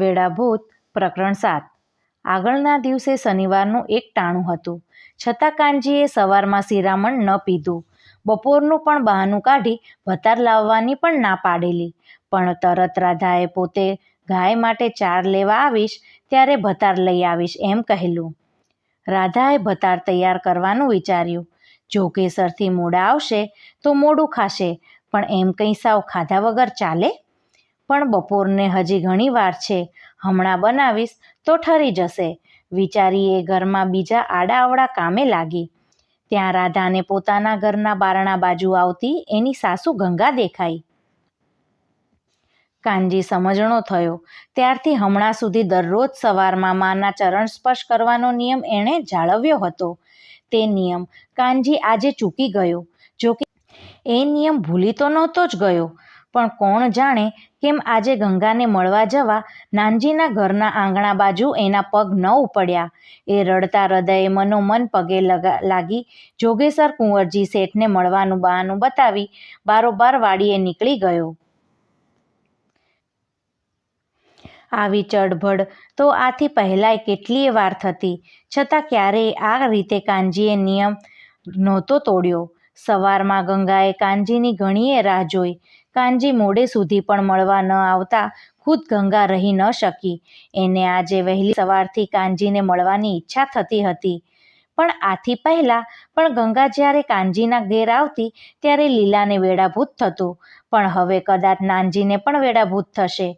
વેળાભૂત પ્રકરણ સાત. આગળના દિવસે શનિવારનું એક ટાણું હતું. છતાં કાનજીએ સવારમાં શિરામણ ન પીધું. બપોરનું પણ બહાનું કાઢી ભતાર લાવવાની પણ ના પાડેલી. પણ તરત રાધાએ પોતે ગાય માટે ચાર લેવા આવીશ, ત્યારે ભતાર લઈ આવીશ એમ કહેલું. રાધાએ ભતાર તૈયાર કરવાનું વિચાર્યું. જો કેસરથી મોડા આવશે તો મોડું ખાશે, પણ એમ કંઈ સાવ ખાધા વગર ચાલે? પણ બપોરને હજી ઘણી વાર છે. હમણાં બનાવીશ તો ઠરી જશે. વિચારી એ ઘરમાં બીજા આડાઅવળા કામે લાગી. ત્યાં રાધાને પોતાના ઘરના બારણા બાજુ આવતી એની સાસુ ગંગા દેખાઈ. કાનજી સમજણો થયો. ત્યારથી હમણાં સુધી દરરોજ સવારમાં માના ચરણ સ્પર્શ કરવાનો નિયમ એણે જાળવ્યો હતો. તે નિયમ કાનજી આજે ચૂકી ગયો. જોકે એ નિયમ ભૂલી તો નહોતો જ ગયો. પણ કોણ જાણે કેમ આજે ગંગાને મળવા જવા નાનજીના ઘરના આંગણા બાજુ એના પગ ન ઉપડ્યા? એ રડતા હૃદયે મનોમન પગે લાગી જોગેસર કુંવરજી શેઠને મળવાનું બહાનું બતાવી બારોબાર વાડીએ નીકળી ગયો. આવી ચડભડ તો આથી પહેલાંય કેટલીય વાર થતી. છતાં ક્યારેય આ રીતે કાનજીએ નિયમ નહોતો તોડ્યો. સવારમાં ગંગાએ કાનજીની ઘણીએ રાહ જોઈ. કાનજી મોડે સુધી પણ મળવા ન આવતા ખુદ ગંગા રહી ન શકી. એને આજે વહેલી સવારથી કાનજીને મળવાની ઈચ્છા થતી હતી. પણ આથી પહેલાં પણ ગંગા જ્યારે કાનજીના ઘેર આવતી ત્યારે લીલાને વેડાભૂત થતું. પણ હવે કદાચ નાનજીને પણ વેડાભૂત થશે.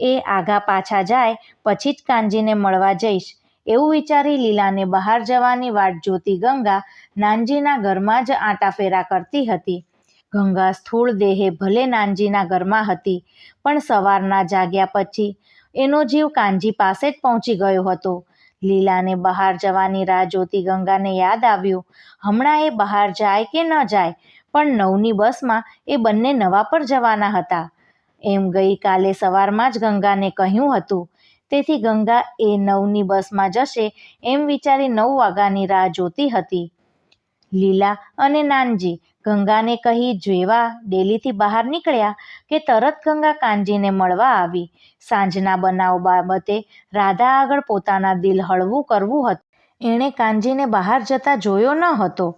એ આગા પાછા જાય પછી જ કાનજીને મળવા જઈશ. એવું વિચારી લીલાને બહાર જવાની વાટ જોતી ગંગા નાનજીના ઘરમાં જ આંટાફેરા કરતી હતી. ગંગા સ્થૂળ દેહે ભલે નાનજીના ઘરમાં હતી, પણ સવારના જાગ્યા પછી એનો જીવ કાનજી પાસે જ પહોંચી ગયો હતો. લીલાને બહાર જવાની રાહ જોતી ગંગાને યાદ આવ્યું, હમણાં એ બહાર જાય કે ન જાય, પણ નવની બસમાં એ બંને નવા પર જવાના હતા. એમ ગઈકાલે સવારમાં જ ગંગાને કહ્યું હતું. તેથી ગંગા એ નવની બસમાં જશે એમ વિચારી નવ વાગ્યાની રાહ જોતી હતી. લીલા અને નાનજી ગંગાને કહી જેવા ડેલીથી બહાર નીકળ્યા કે તરત ગંગા કાનજીને મળવા આવી. સાંજના બનાવ બાબતે રાધા આગળ પોતાના દિલ હળવું કરવું હતું. એણે કાનજીને બહાર જતા જોયો ન હતો.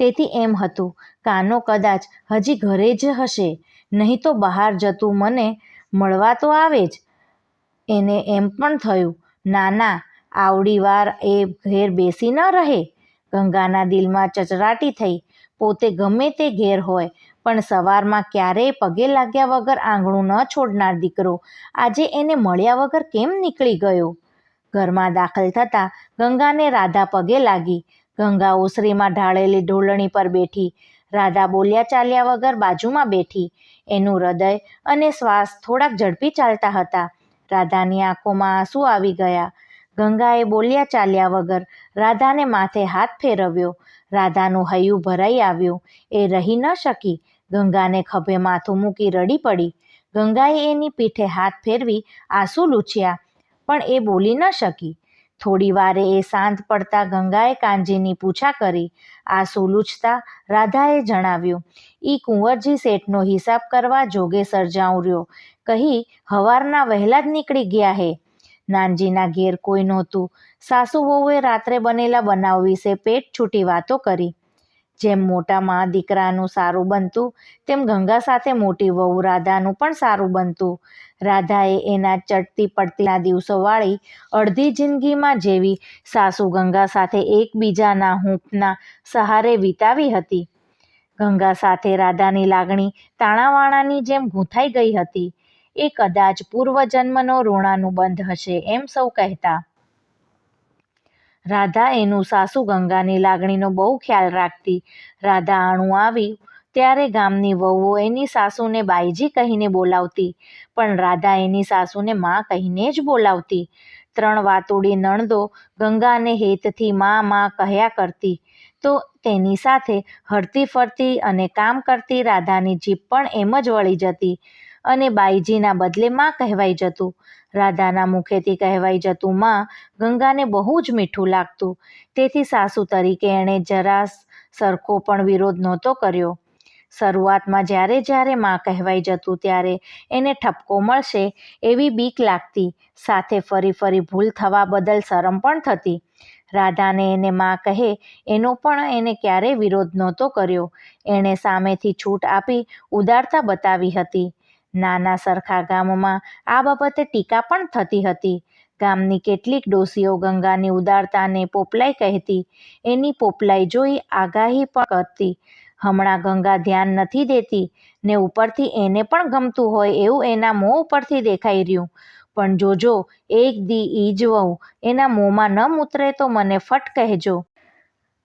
તેથી એમ હતું, કાનો કદાચ હજી ઘરે જ હશે. નહીં તો બહાર જતું મને મળવા તો આવે જ. એને એમ પણ થયું, ના ના, આવડી વાર એ ઘેર બેસી ન રહે. ગંગાના દિલમાં ચચરાટી થઈ પોતે ગમે તે ઘેર હોય, પણ સવારમાં ક્યારેય પગે લાગ્યા વગર આંગણું ન છોડનાર દીકરો આજે એને મળ્યા વગર કેમ નીકળી ગયો? ઘરમાં દાખલ થતાં ગંગાને રાધા પગે લાગી. ગંગા ઓસરીમાં ઢાળેલી ઢોલણી પર બેઠી. રાધા બોલ્યા ચાલ્યા વગર બાજુમાં બેઠી. એનું હૃદય અને શ્વાસ થોડાક ઝડપી ચાલતા હતા. રાધાની આંખોમાં આંસુ આવી ગયા. ગંગાએ બોલ્યા ચાલ્યા વગર રાધાને માથે હાથ ફેરવ્યો. રાધાનું હૈયું ભરાઈ આવ્યું. એ રહી ન શકી. ગંગાને ખભે માથું મૂકી રડી પડી. ગંગાએ એની પીઠે હાથ ફેરવી આંસુ લૂછ્યા, પણ એ બોલી ન શકી. થોડી વારે એ શાંત પડતા ગંગાએ કાનજીની પૂછા કરી. આંસુ લૂછતા રાધાએ જણાવ્યું, ઈ કુંવરજી શેઠનો હિસાબ કરવા જોગે સર્જાઉં રહ્યો. કહી, હવારના વહેલા જ નીકળી ગયા હે. નાનજીના ઘેર કોઈ નહોતું. સાસુ વહુએ રાત્રે બનેલા બનાવ વિશે પેટ છૂટી વાતો કરી. જેમ મોટા મા દીકરાનું સારું બનતું, તેમ ગંગા સાથે મોટી વહુ રાધાનું પણ સારું બનતું. રાધાએ એના ચડતી પડતીના દિવસોવાળી અડધી જિંદગીમાં જેવી સાસુ ગંગા સાથે એકબીજાના હૂંફના સહારે વિતાવી હતી. ગંગા સાથે રાધાની લાગણી તાણાવાણાની જેમ ગૂંથાઈ ગઈ હતી. એ કદાચ પૂર્વજન્મનો ઋણાનુબંધ હશે એમ સૌ કહેતા. રાધા એનું સાસુ ગંગાની લાગણીનો બહુ ખ્યાલ રાખતી. રાધા આણું આવી ત્યારે ગામની વહુઓ એની સાસુને બાઈજી કહીને બોલાવતી, પણ રાધા એની સાસુને માં કહીને જ બોલાવતી. ત્રણ વાતુડી નણદો ગંગાને હેતથી માં માં કહ્યા કરતી. તો તેની સાથે હરતી ફરતી અને કામ કરતી રાધાની જીભ પણ એમ જ વળી જતી. અને બાઈજીના બદલે માં કહેવાઈ જતું. રાધાના મુખેથી કહેવાઈ જતું માં ગંગાને બહુ જ મીઠું લાગતું. તેથી સાસુ તરીકે એણે જરા સરખો પણ વિરોધ નહોતો કર્યો. શરૂઆતમાં જ્યારે જ્યારે માં કહેવાઈ જતું ત્યારે એને ઠપકો મળશે એવી બીક લાગતી. સાથે ફરી ફરી ભૂલ થવા બદલ શરમ પણ થતી. રાધાને એને માં કહે એનો પણ એને ક્યારેય વિરોધ નહોતો કર્યો. એણે સામેથી છૂટ આપી ઉદારતા બતાવી હતી. નાના સરખા ગામમાં આ બાબતે ટીકા પણ થતી હતી. ગામની કેટલીક ડોસીઓ ગંગાની ઉદારતાને પોપલાઈ કહેતી. એની પોપલાઈ જોઈ આગાહી પણ કરતી. હમણાં ગંગા ધ્યાન નથી દેતી ને ઉપરથી એને પણ ગમતું હોય એવું એના મોં ઉપરથી દેખાઈ રહ્યું. પણ જોજો, એક દી ઈજ વહુ. એના મોંમાં ન ઉતરે તો મને ફટ કહેજો.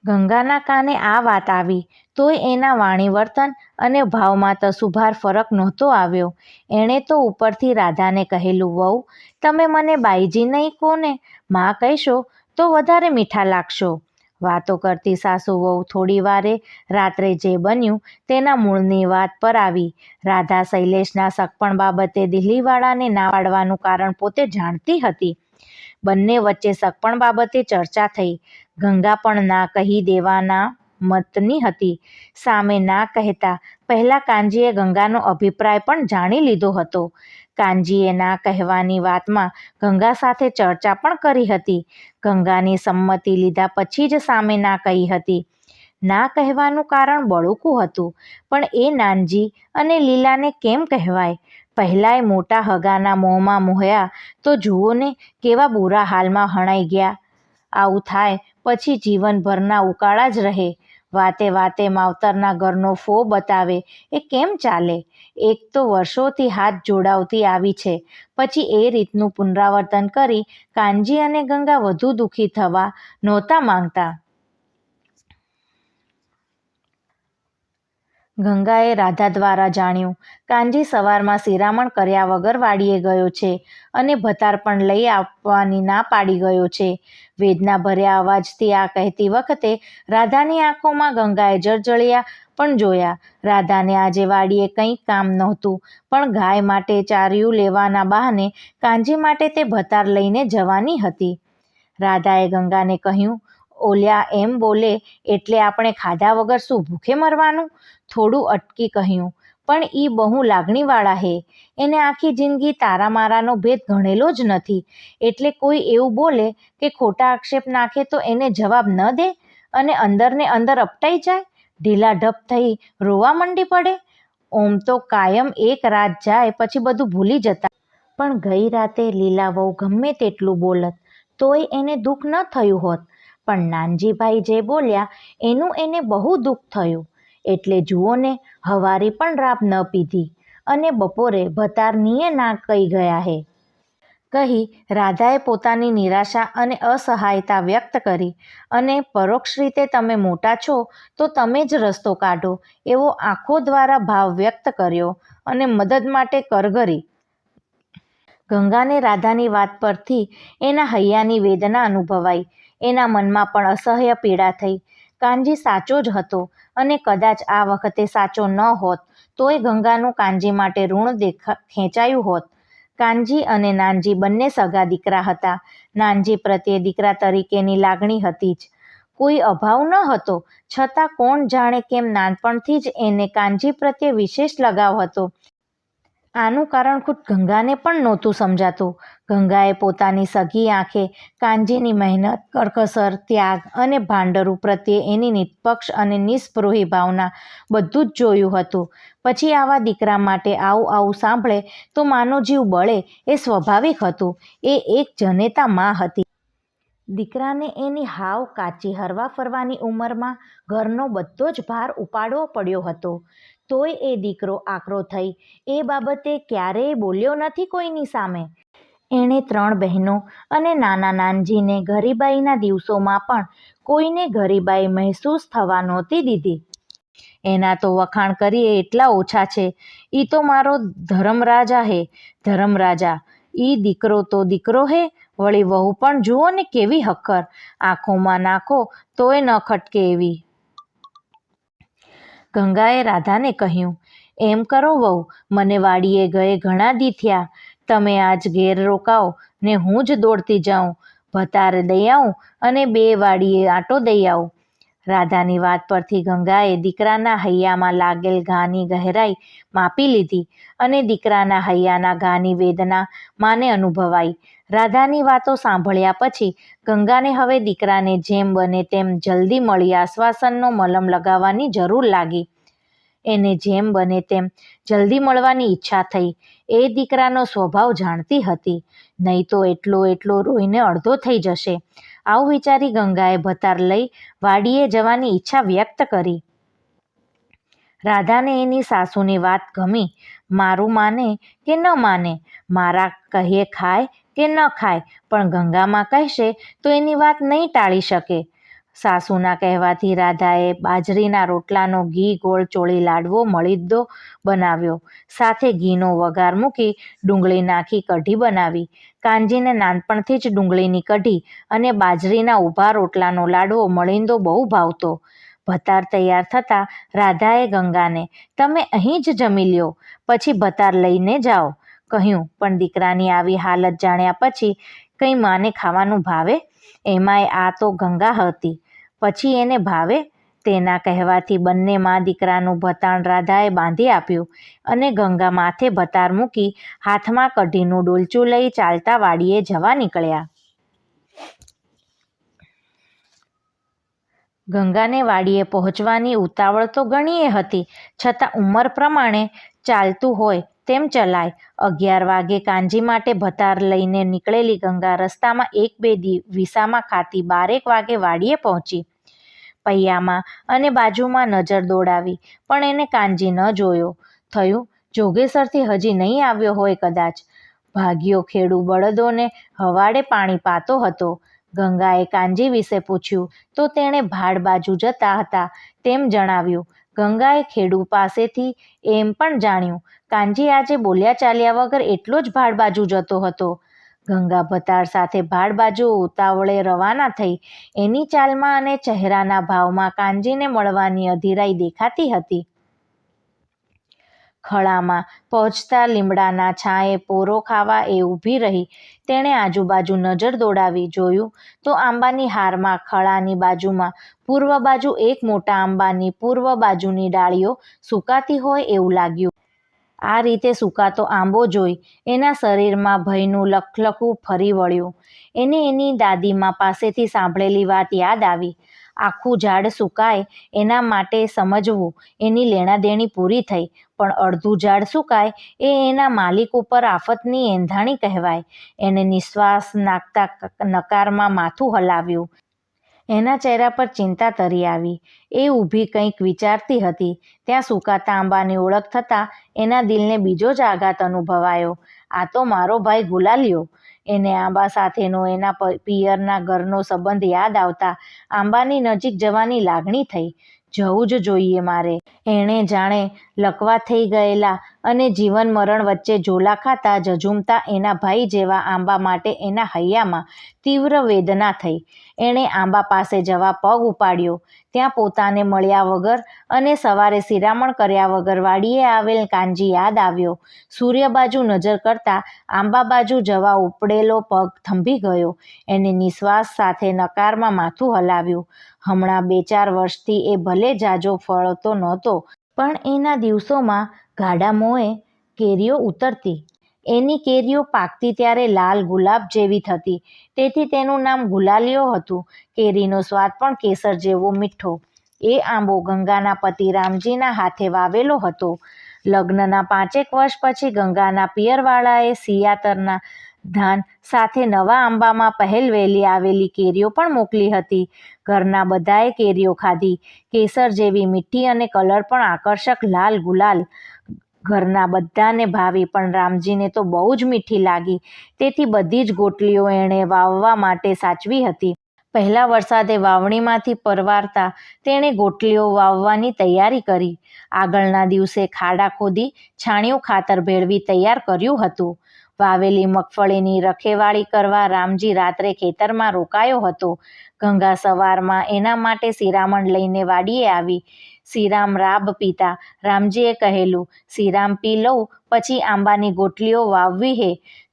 ગંગાના કાને આ વાત આવી. તોય એના વાણી વર્તન અને ભાવમાં તસુભાર ફરક નહોતો આવ્યો. એણે તો ઉપરથી રાધાને કહેલું, વહુ, તમે મને બાઈજી નહીં કોને? મા કહેશો તો વધારે મીઠા લાગશો. વાતો કરતી સાસુ વહુ થોડી વારે રાત્રે જે બન્યું તેના મૂળની વાત પર આવી. રાધા શૈલેષના સગપણ બાબતે દિલ્હીવાળાને ના પાડવાનું કારણ પોતે જાણતી હતી. બંને વચ્ચે સગપણ બાબતે ચર્ચા થઈ. ગંગા પણ ના કહી દેવાના મતની હતી. સામે ના કહેતા પહેલાં કાનજીએ ગંગાનો અભિપ્રાય પણ જાણી લીધો હતો. કાનજીએ ના કહેવાની વાતમાં ગંગા સાથે ચર્ચા પણ કરી હતી. ગંગાની સંમતિ લીધા પછી જ સામે ના કહી હતી. ના કહેવાનું કારણ બળુકું હતું, પણ એ નાનજી અને લીલાને કેમ કહેવાય? પહેલાંય મોટા હગાના મોંમાં મોહ્યા તો જુઓ ને કેવા બુરા હાલમાં હણાઈ ગયા. આવું થાય પછી જીવનભરના ઉકાળા જ રહે. વાતે વાતે માવતરના ઘરનો ફો બતાવે, એ કેમ ચાલે? એક તો વર્ષોથી હાથ જોડાવતી આવી છે. પછી એ રીતનું પુનરાવર્તન કરી કાનજી અને ગંગા વધુ દુઃખી થવા નહોતા માંગતા. ગંગાએ રાધા દ્વારા જાણ્યું, કાનજી સવારમાં શિરામણ કર્યા વગર વાડીએ ગયો છે અને ભતાર પણ લઈ આપવાની ના પાડી ગયો છે. વેદના ભર્યા અવાજથી આ કહેતી વખતે રાધાની આંખોમાં ગંગાએ જળજળિયા પણ જોયા. રાધાને આજે વાડીએ કંઈ કામ નહોતું, પણ ગાય માટે ચાર્યું લેવાના બહાને કાંજી માટે તે ભતાર લઈને જવાની હતી. રાધાએ ગંગાને કહ્યું, ઓલ્યા એમ બોલે, એટલે આપણે ખાધા વગર શું ભૂખે મરવાનું? થોડું અટકી કહ્યું, પણ એ બહુ લાગણીવાળા હે. એને આખી જિંદગી તારા મારાનો ભેદ ગણેલો જ નથી. એટલે કોઈ એવું બોલે કે ખોટા આક્ષેપ નાખે તો એને જવાબ ન દે અને અંદરને અંદર અપટાઈ જાય? ઢીલા ઢપ થઈ રોવા મંડી પડે? ઓમ તો કાયમ એક રાત જાય પછી બધું ભૂલી જતા. પણ ગઈ રાતે લીલા વહુ ગમે તેટલું બોલત, તોય એને દુઃખ ન થયું હોત. પણ નાનજીભાઈ જે બોલ્યા, એનું એને બહુ દુઃખ થયું. એટલે જુઓ ને, હવારી પણ રાબ ન પીધી અને બપોરે ભતારનીએ ના કહી ગયા હે. કહી રાધાએ પોતાની નિરાશા અને અસહાયતા વ્યક્ત કરી અને પરોક્ષ રીતે તમે મોટા છો તો તમે જ રસ્તો કાઢો એવો આંખો દ્વારા ભાવ વ્યક્ત કર્યો અને મદદ માટે કરગરી ગંગાને રાધાની વાત પરથી એના હૈયાની વેદના અનુભવાઈ. એના મનમાં પણ અસહ્ય પીડા થઈ. કાનજી સાચો જ હતો અને કદાચ આ વખતે સાચો ન હોત, તોય ગંગાનું કાનજી માટે ઋણ દેખા, ખેંચાયું હોત. કાનજી અને નાનજી બંને સગા દીકરા હતા. નાનજી પ્રત્યે દીકરા તરીકેની લાગણી હતી જ. કોઈ અભાવ ન હતો, છતાં કોણ જાણે કેમ નાનપણથી જ એને કાનજી પ્રત્યે વિશેષ લગાવ હતો. આનું કારણ ખુદ ગંગાને પણ નહોતું સમજાતું. ગંગાએ પોતાની સગી આંખે કાનજીની મહેનત કરકસર ત્યાગ અને ભાંડરું પ્રત્યે એની નિષ્પક્ષ અને નિસ્પૃહી ભાવના બધું જ જોયું હતું. પછી આવા દીકરા માટે આવું આવું સાંભળે તો માનો જીવ બળે એ સ્વાભાવિક હતું. એ એક જનેતા માં હતી. દીકરાને એની હાવ કાચી હરવા ફરવાની ઉંમરમાં ઘરનો બધો જ ભાર ઉપાડવો પડ્યો હતો. તોય એ દીકરો આકરો થઈ. એ બાબતે ક્યારેય બોલ્યો નથી કોઈની સામે. એણે ત્રણ બહેનો અને નાના નાનજીને ગરીબાઈના દિવસોમાં પણ કોઈને ગરીબાઈ મહેસૂસ થવા નહોતી દીધી. એના તો વખાણ કરીએ એટલા ઓછા છે. એ તો મારો ધર્મરાજા હે. ધર્મરાજા એ દીકરો તો દીકરો હે. વળી વહુ પણ જુઓ ને કેવી હક્કર. આંખોમાં નાખો તોય ન ખટકે એવી. ગંગાએ રાધાને કહ્યું, એમ કરો વહુ, મને વાડીએ ગયે ઘણા દી થયા. તમે આજ ઘેર રોકાઓ, ને હું જ દોડતી જાઉં. ભતાર દઈ આવું અને બે વાડીએ આંટો દઈ આવું. રાધાની વાત પરથી ગંગાએ દીકરાના હૈયામાં લાગેલ ઘાની ગહેરાઈ માપી લીધી અને દીકરાના હૈયાના ઘાની વેદના માને અનુભવાઈ. રાધાની વાતો સાંભળ્યા પછી ગંગાને હવે દીકરાને જેમ બને તેમ જલ્દી મળી આશ્વાસનનો મલમ લગાવવાની જરૂર લાગી. એને જેમ બને તેમ જલ્દી મળવાની ઈચ્છા થઈ. એ દીકરાનો સ્વભાવ જાણતી હતી. નહીં તો એટલો એટલો રોઈને અડધો થઈ જશે. આવું વિચારી ગંગાએ ભતાર લઈ વાડીએ જવાની ઈચ્છા વ્યક્ત કરી. રાધાને એની સાસુની વાત ગમી. મારું માને કે ન માને? મારા કહીએ ખાય કે ન ખાય? પણ ગંગામાં કહેશે તો એની વાત નહીં ટાળી શકે. સાસુના કહેવાથી રાધાએ બાજરીના રોટલાનો ઘી ગોળ ચોળી લાડવો મળીદો બનાવ્યો. સાથે ઘીનો વઘાર મૂકી ડુંગળી નાખી કઢી બનાવી. કાનજીને નાનપણથી જ ડુંગળીની કઢી અને બાજરીના ઊભા રોટલાનો લાડવો મળીંદો બહુ ભાવતો. ભતાર તૈયાર થતાં રાધાએ ગંગાને, તમે અહીં જ જમી લ્યો, પછી ભતાર લઈને જાઓ, કહ્યું. પણ દીકરાની આવી હાલત જાણ્યા પછી કંઈ માને ખાવાનું ભાવે? એમાંય આ તો ગંગા હતી, પછી એને ભાવે તેના કહેવાથી બંને મા દીકરાનું ભતાણ રાધાએ બાંધી આપ્યું અને ગંગા માથે ભતાર મૂકી હાથમાં કઢીનું ડોલચું લઈ ચાલતા વાડીએ જવા નીકળ્યા. ગંગાને વાડીએ પહોંચવાની ઉતાવળ તો ઘણીએ હતી, છતાં ઉંમર પ્રમાણે ચાલતું હોય તેમ ચલાય. અગિયાર વાગે કાંજી માટે ભતાર લઈને નીકળેલી ગંગા રસ્તામાં એક બે દી વિસામાં ખાતી બારેક વાગે વાડીએ પહોંચી. પૈયામાં અને બાજુમાં નજર દોડાવી, પણ એને કાનજી ન જોયો. થયું, જોગેસરથી હજી નહીં આવ્યો હોય કદાચ. ભાગ્યો ખેડૂ બળદોને હવાડે પાણી પાતો હતો. ગંગાએ કાનજી વિશે પૂછ્યું, તો તેણે ભાડ બાજુ જતા હતા? તેમ જણાવ્યું. ગંગાએ ખેડૂ પાસેથી એમ પણ જાણ્યું, કાનજી આજે બોલ્યા ચાલ્યા વગર એટલો જ ભાડ બાજુ જતો હતો. ગંગા ભતાર સાથે ભાડ બાજુ ઉતાવળે રવાના થઈ એની ચાલમાં અને ચહેરાના ભાવમાં કાંજીને મળવાની અધીરાઈ દેખાતી હતી. ખળામાં પહોંચતા લીમડાના છાંયે પોરો ખાવા એ ઊભી રહી, તેણે આજુબાજુ નજર દોડાવી જોયું તો આંબાની હારમાં ખળાની બાજુમાં પૂર્વ બાજુ એક મોટા આંબાની પૂર્વ બાજુની ડાળીઓ સુકાતી હોય એવું લાગ્યું. આ રીતે સુકાતો આંબો જોઈ એના શરીરમાં ભયનું લખલખું ફરી વળ્યું. એને એની દાદીમા પાસેથી સાંભળેલી વાત યાદ આવી. આખું ઝાડ સુકાય એના માટે સમજવું એની લેણાદેણી પૂરી થઈ, પણ અડધું ઝાડ સુકાય એ એના માલિક ઉપર આફતની એંધાણી કહેવાય. એને નિશ્વાસ નાખતા નકારમાં માથું હલાવ્યું. એના ચહેરા પર ચિંતા તરી આવી. એ ઊભી કંઈક વિચારતી હતી. ત્યાં સુકાતા આંબાની ઓળખ થતાં એના દિલને બીજો જ આઘાત અનુભવાયો. આ તો મારો ભાઈ ગુલાલ્યો. એને આંબા સાથેનો એના પિયરના ઘરનો સંબંધ યાદ આવતા આંબાની નજીક જવાની લાગણી થઈ. જવું જ જોઈએ મારે. એણે જાણે લકવા થઈ ગયેલા અને જીવન મરણ વચ્ચે ઝોલા ખાતા ઝઝૂમતા એના ભાઈ જેવા આંબા માટે એના હૈયામાં તીવ્ર વેદના થઈ. એણે આંબા પાસે જવા પગ ઉપાડ્યો. ત્યાં પોતાને મળ્યા વગર અને સવારે શિરામણ કર્યા વગર વાડીએ આવેલ કાનજી યાદ આવ્યો. સૂર્ય બાજુ નજર કરતાં આંબા બાજુ જવા ઉપડેલો પગ થંભી ગયો. એને નિશ્વાસ સાથે નકારમાં માથું હલાવ્યું. હમણાં બે ચાર વર્ષથી એ ભલે જાજો ફળતો નહોતો, પણ એના દિવસોમાં ગાડા મોંએ કેરીઓ ઉતરતી. એની કેરીઓ પાકતી ત્યારે લાલ ગુલાબ જેવી થતી. તેથી તેનું નામ ગુલાલિયો હતું. કેરીનો સ્વાદ પણ કેસર જેવો મીઠો. એ આંબો ગંગાના પતિ રામજીના હાથે વાવેલો હતો. લગ્નના પાંચેક વર્ષ પછી ગંગાના પિયરવાળાએ સિયાતરના ધાન સાથે નવા આંબામાં પહેલ વહેલી આવેલી કેરીઓ પણ મોકલી હતી. ઘરના બધાએ કેરીઓ ખાધી. કેસર જેવી મીઠી અને કલર પણ આકર્ષક લાલ ગુલાલ ઘરના બધાને ભાવી, પણ રામજીને તો બહુ જ મીઠી લાગી. તેથી બધી જ ગોટલીઓ એણે વાવવા માટે સાચવી હતી. પહેલા વરસાદે વાવણીમાંથી પરવારતા તેણે ગોટલીઓ વાવવાની તૈયારી કરી. આગળના દિવસે ખાડા ખોદી, છાણિયું ખાતર ભેળવી તૈયાર કર્યું હતું. વાવેલી મગફળીની રખેવાળી કરવા રામજી રાત્રે ખેતરમાં રોકાયો હતો. ગંગા સવારમાં એના માટે શિરામણ લઈને વાડીએ આવી. શ્રીરામ રાબ પીતા. રામજીએ કહેલું, શ્રીરામ પી લઉં, પછી આંબાની ગોટલીઓ વાવવી હે.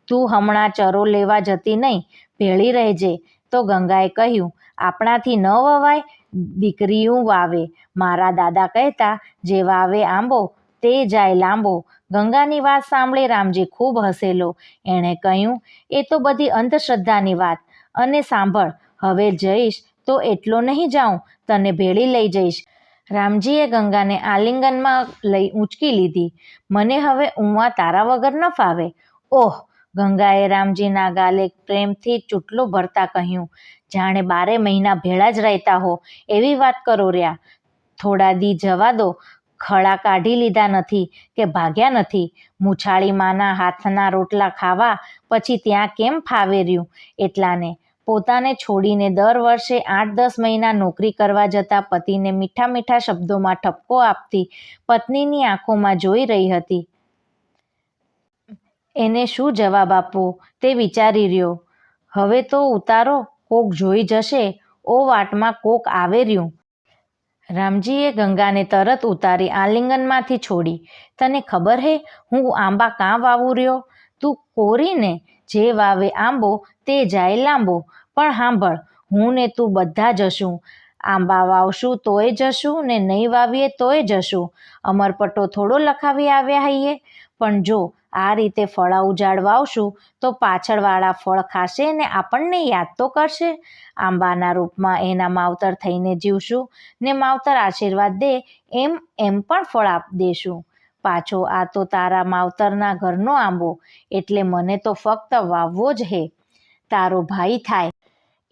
તું હમણાં ચરો લેવા જતી નહીં, ભેળી રહેજે. તો ગંગાએ કહ્યું, આપણાથી ન વવાય, દીકરીયું વાવે. મારા દાદા કહેતા, જે વાવે આંબો તે જાય લાંબો. ગંગાની વાત સાંભળી રામજી ખૂબ હસેલો. એણે કહ્યું, એ તો બધી અંધશ્રદ્ધાની વાત. અને સાંભળ, હવે જઈશ તો એટલો નહીં જાઉં. તને ભેળી લઈ જઈશ. રામજીએ ગંગાને આલિંગનમાં લઈ ઊંચકી લીધી. મને હવે ઊંવા તારા વગર ન ફાવે. ઓહ, ગંગાએ રામજીના ગાલે પ્રેમથી ચૂંટલો ભરતા કહ્યું. જાણે બારે મહિના ભેળા જ રહેતા હો. એવી વાત કરો રહ્યા. થોડા દી જવા દો. ખળા કાઢી લીધા નથી કે ભાગ્યા નથી. મૂછાળી માના હાથના રોટલા ખાવા પછી ત્યાં કેમ ફાવેર્યું? એટલાને પોતાને છોડીને દર વર્ષે આઠ દસ મહિના નોકરી કરવા જતા પતિને મીઠા મીઠા શબ્દોમાં ઠપકો આપતી પત્નીની આંખોમાં જોઈ રહી હતી. એને શું જવાબ આપવો તે વિચારી રહ્યો. હવે તો ઉતારો, કોક જોઈ જશે ઓ વાટમાં કોક આવે રહ્યું રામજીએ ગંગાને તરત ઉતારી આલિંગનમાંથી છોડી. તને ખબર હે, હું આંબા કાં વાવું રહ્યો? તું કોરીને જે વાવે આંબો, તે જાય લાંબો. પણ સાંભળ હું ને તું બધા જશું. આંબા વાવશું તોય જશું ને નહીં વાવીએ તોય જશું. અમરપટ્ટો થોડો લખાવી આવ્યા હઈએ. પણ જો આ રીતે ફળા ઉજાડ વાવશું તો પાછળવાળા ફળ ખાશે ને આપણને યાદ તો કરશે. આંબાના રૂપમાં એના માવતર થઈને જીવશું ને માવતર આશીર્વાદ દે એમ એમ પણ ફળ આપ દેશું. પાછો આ તો તારા માવતરના ઘરનો આંબો, એટલે મને તો ફક્ત વાવવો જ હે. તારો ભાઈ થાય.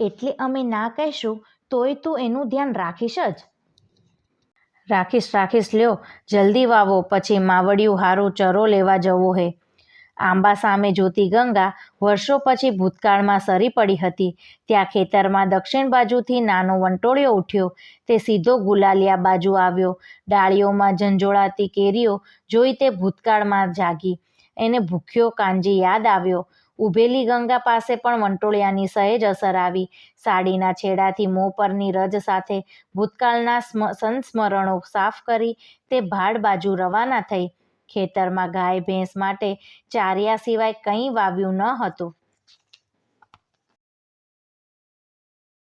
એટલે અમે ના કહેશું, તોય તું એનું ધ્યાન રાખીશ જ. રાખીશ રાખીશ, લ્યો. જલ્દી વાવો, પછી માવડિયું હારું ચરો લેવા જવો હે. આંબા સામે જોતી ગંગા વર્ષો પછી ભૂતકાળમાં સરી પડી હતી. ત્યાં ખેતરમાં દક્ષિણ બાજુથી નાનો વંટોળિયો ઉઠ્યો. તે સીધો ગુલાલિયા બાજુ આવ્યો. ડાળીઓમાં ઝંઝોળાતી કેરીઓ જોઈ તે ભૂતકાળમાં જાગી. એને ભૂખ્યો કાંજી યાદ આવ્યો. ઊભેલી ગંગા પાસે પણ વંટોળિયાની સહેજ અસર આવી. સાડીના છેડાથી મોં પરની રજ સાથે ભૂતકાળના સ્મ, સંસ્મરણો સાફ કરી તે ભાડ બાજુ રવાના થઈ. ખેતરમાં ગાય, ભેંસ માટે ચાર્યા સિવાય કંઈ વાવ્યું ન હતું.